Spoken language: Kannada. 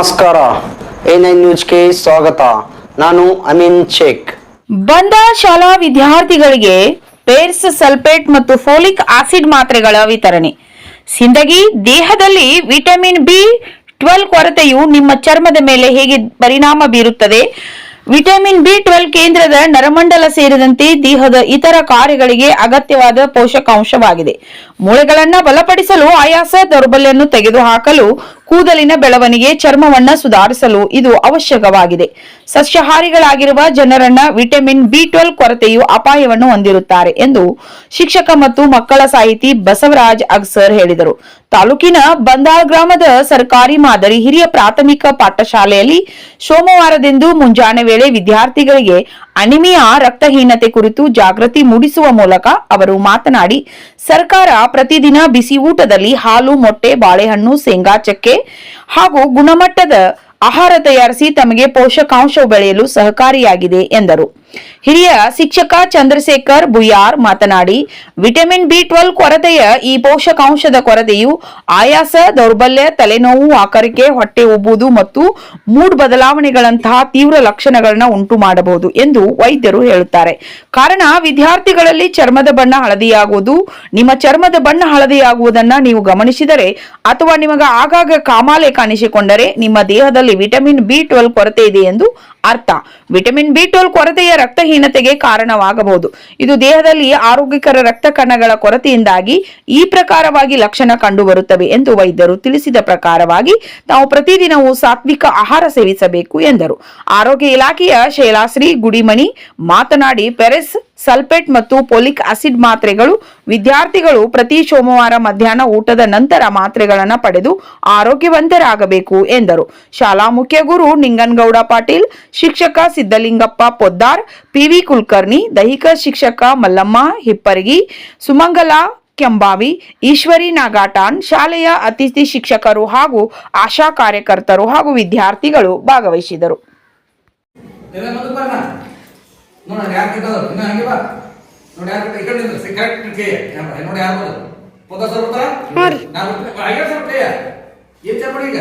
ನಮಸ್ಕಾರ. ಎ ನೈನ್ ನ್ಯೂಸ್ಗೆ ಸ್ವಾಗತ. ನಾನು ಅಮೀನ್ ಶೇಖ್. ಬಂದ ಶಾಲಾ ವಿದ್ಯಾರ್ಥಿಗಳಿಗೆ ಪೇರ್ಸ್ ಸಲ್ಫೇಟ್ ಮತ್ತು ಫೋಲಿಕ್ ಆಸಿಡ್ ಮಾತ್ರೆಗಳ ವಿತರಣೆ. ಸಿಂದಗಿ ದೇಹದಲ್ಲಿ ವಿಟಮಿನ್ ಬಿ ಟ್ವೆಲ್ ಕೊರತೆಯು ನಿಮ್ಮ ಚರ್ಮದ ಮೇಲೆ ಹೇಗೆ ಪರಿಣಾಮ ಬೀರುತ್ತದೆ? ವಿಟಮಿನ್ ಬಿ ಟ್ವೆಲ್ ಕೇಂದ್ರದ ನರಮಂಡಲ ಸೇರಿದಂತೆ ದೇಹದ ಇತರ ಕಾರ್ಯಗಳಿಗೆ ಅಗತ್ಯವಾದ ಪೋಷಕಾಂಶವಾಗಿದೆ. ಮೂಳೆಗಳನ್ನ ಬಲಪಡಿಸಲು ಆಯಾಸ ದೌರ್ಬಲ್ಯವನ್ನು ತೆಗೆದುಹಾಕಲು ಕೂದಲಿನ ಬೆಳವಣಿಗೆ ಚರ್ಮವನ್ನ ಸುಧಾರಿಸಲು ಇದು ಅವಶ್ಯಕವಾಗಿದೆ. ಸಸ್ಯಾಹಾರಿಗಳಾಗಿರುವ ಜನರನ್ನ ವಿಟಮಿನ್ ಬಿ ಟ್ವೆಲ್ ಕೊರತೆಯು ಅಪಾಯವನ್ನು ಹೊಂದಿರುತ್ತಾರೆ ಎಂದು ಶಿಕ್ಷಕ ಮತ್ತು ಮಕ್ಕಳ ಸಾಹಿತಿ ಬಸವರಾಜ್ ಅಗ್ಸರ್ ಹೇಳಿದರು. ತಾಲೂಕಿನ ಬಂದಾಳ್ ಗ್ರಾಮದ ಸರ್ಕಾರಿ ಮಾದರಿ ಹಿರಿಯ ಪ್ರಾಥಮಿಕ ಪಾಠಶಾಲೆಯಲ್ಲಿ ಸೋಮವಾರದಂದು ಮುಂಜಾನೆ ವೇಳೆ ವಿದ್ಯಾರ್ಥಿಗಳಿಗೆ ಅನಿಮಿಯಾ ರಕ್ತಹೀನತೆ ಕುರಿತು ಜಾಗೃತಿ ಮೂಡಿಸುವ ಮೂಲಕ ಅವರು ಮಾತನಾಡಿ, ಸರ್ಕಾರ ಪ್ರತಿದಿನ ಬಿಸಿ ಊಟದಲ್ಲಿ ಹಾಲು, ಮೊಟ್ಟೆ, ಬಾಳೆಹಣ್ಣು, ಶೇಂಗಾ, ಚಕ್ಕೆ ಹಾಗೂ ಗುಣಮಟ್ಟದ ಆಹಾರ ತಯಾರಿಸಿ ತಮಗೆ ಪೋಷಕಾಂಶ ಬೆಳೆಯಲು ಸಹಕಾರಿಯಾಗಿದೆ ಎಂದರು. ಹಿರಿಯ ಶಿಕ್ಷಕ ಚಂದ್ರಶೇಖರ್ ಬುಯಾರ್ ಮಾತನಾಡಿ, ವಿಟಮಿನ್ ಬಿ ಟ್ವೆಲ್ ಕೊರತೆಯ ಈ ಪೋಷಕಾಂಶದ ಕೊರತೆಯು ಆಯಾಸ, ದೌರ್ಬಲ್ಯ, ತಲೆನೋವು ಆಕರಿಕೆ ಹೊಟ್ಟೆ ಉಬ್ಬುವುದು ಮತ್ತು ಮೂಡ್ ಬದಲಾವಣೆಗಳಂತಹ ತೀವ್ರ ಲಕ್ಷಣಗಳನ್ನ ಉಂಟು ಮಾಡಬಹುದು ಎಂದು ವೈದ್ಯರು ಹೇಳುತ್ತಾರೆ. ಕಾರಣ, ವಿದ್ಯಾರ್ಥಿಗಳಲ್ಲಿ ಚರ್ಮದ ಬಣ್ಣ ಹಳದಿಯಾಗುವುದು. ನಿಮ್ಮ ಚರ್ಮದ ಬಣ್ಣ ಹಳದಿಯಾಗುವುದನ್ನ ನೀವು ಗಮನಿಸಿದರೆ ಅಥವಾ ನಿಮಗೆ ಆಗಾಗ ಕಾಮಾಲೆ ಕಾಣಿಸಿಕೊಂಡರೆ ನಿಮ್ಮ ದೇಹದಲ್ಲಿ ವಿಟಮಿನ್ ಬಿ ಟ್ವೆಲ್ ಕೊರತೆ ಇದೆ ಎಂದು ಅರ್ಥ. ವಿಟಮಿನ್ ಬಿ ಟೋಲ್ ಕೊರತೆಯ ರಕ್ತಹೀನತೆಗೆ ಕಾರಣವಾಗಬಹುದು. ಇದು ದೇಹದಲ್ಲಿ ಆರೋಗ್ಯಕರ ರಕ್ತ ಕಣಗಳ ಕೊರತೆಯಿಂದಾಗಿ ಈ ಪ್ರಕಾರವಾಗಿ ಲಕ್ಷಣ ಕಂಡುಬರುತ್ತವೆ ಎಂದು ವೈದ್ಯರು ತಿಳಿಸಿದ ಪ್ರಕಾರವಾಗಿ ನಾವು ಪ್ರತಿದಿನವೂ ಸಾತ್ವಿಕ ಆಹಾರ ಸೇವಿಸಬೇಕು ಎಂದರು. ಆರೋಗ್ಯ ಇಲಾಖೆಯ ಶೈಲಾಶ್ರೀ ಗುಡಿಮಣಿ ಮಾತನಾಡಿ ಪೆರೆಸ್ ಸಲ್ಫೇಟ್ ಮತ್ತು ಪೊಲಿಕ್ ಆಸಿಡ್ ಮಾತ್ರೆಗಳು ವಿದ್ಯಾರ್ಥಿಗಳು ಪ್ರತಿ ಸೋಮವಾರ ಮಧ್ಯಾಹ್ನ ಊಟದ ನಂತರ ಮಾತ್ರೆಗಳನ್ನು ಪಡೆದು ಆರೋಗ್ಯವಂತರಾಗಬೇಕು ಎಂದರು. ಶಾಲಾ ಮುಖ್ಯ ಗುರು ನಿಂಗನಗೌಡ ಪಾಟೀಲ್, ಶಿಕ್ಷಕ ಸಿದ್ದಲಿಂಗಪ್ಪ ಪೊದ್ದಾರ್, ಪಿವಿ ಕುಲಕರ್ಣಿ, ದೈಹಿಕ ಶಿಕ್ಷಕ ಮಲ್ಲಮ್ಮ ಹಿಪ್ಪರಗಿ, ಸುಮಂಗಲ ಕೆಂಬಾವಿ, ಈಶ್ವರಿ ನಾಗಾಟಾನ್, ಶಾಲೆಯ ಅತಿಥಿ ಶಿಕ್ಷಕರು ಹಾಗೂ ಆಶಾ ಕಾರ್ಯಕರ್ತರು ಹಾಗೂ ವಿದ್ಯಾರ್ಥಿಗಳು ಭಾಗವಹಿಸಿದರು. ನೋಡೋಣ ಯಾರು ಕೆಟ್ಟದ್ರು ಇನ್ನ ಹಂಗೆ ಬಾ. ನೋಡಿ ಯಾರು ಈ ಕಡೆ ನಿಂದ್ರು ಕರೆಕ್ಟ್ ಕೇಳಿ ನೋಡಿ ಯಾರು ಬರೋದು? ಪೋದ ಸರ್ ಬರ್ತಾರ ನಾನು ಹಾಗೆ ಸರ್ ಕೈಯ ಏನ್ ಚಪ್ಪಡಿ ಈಗ?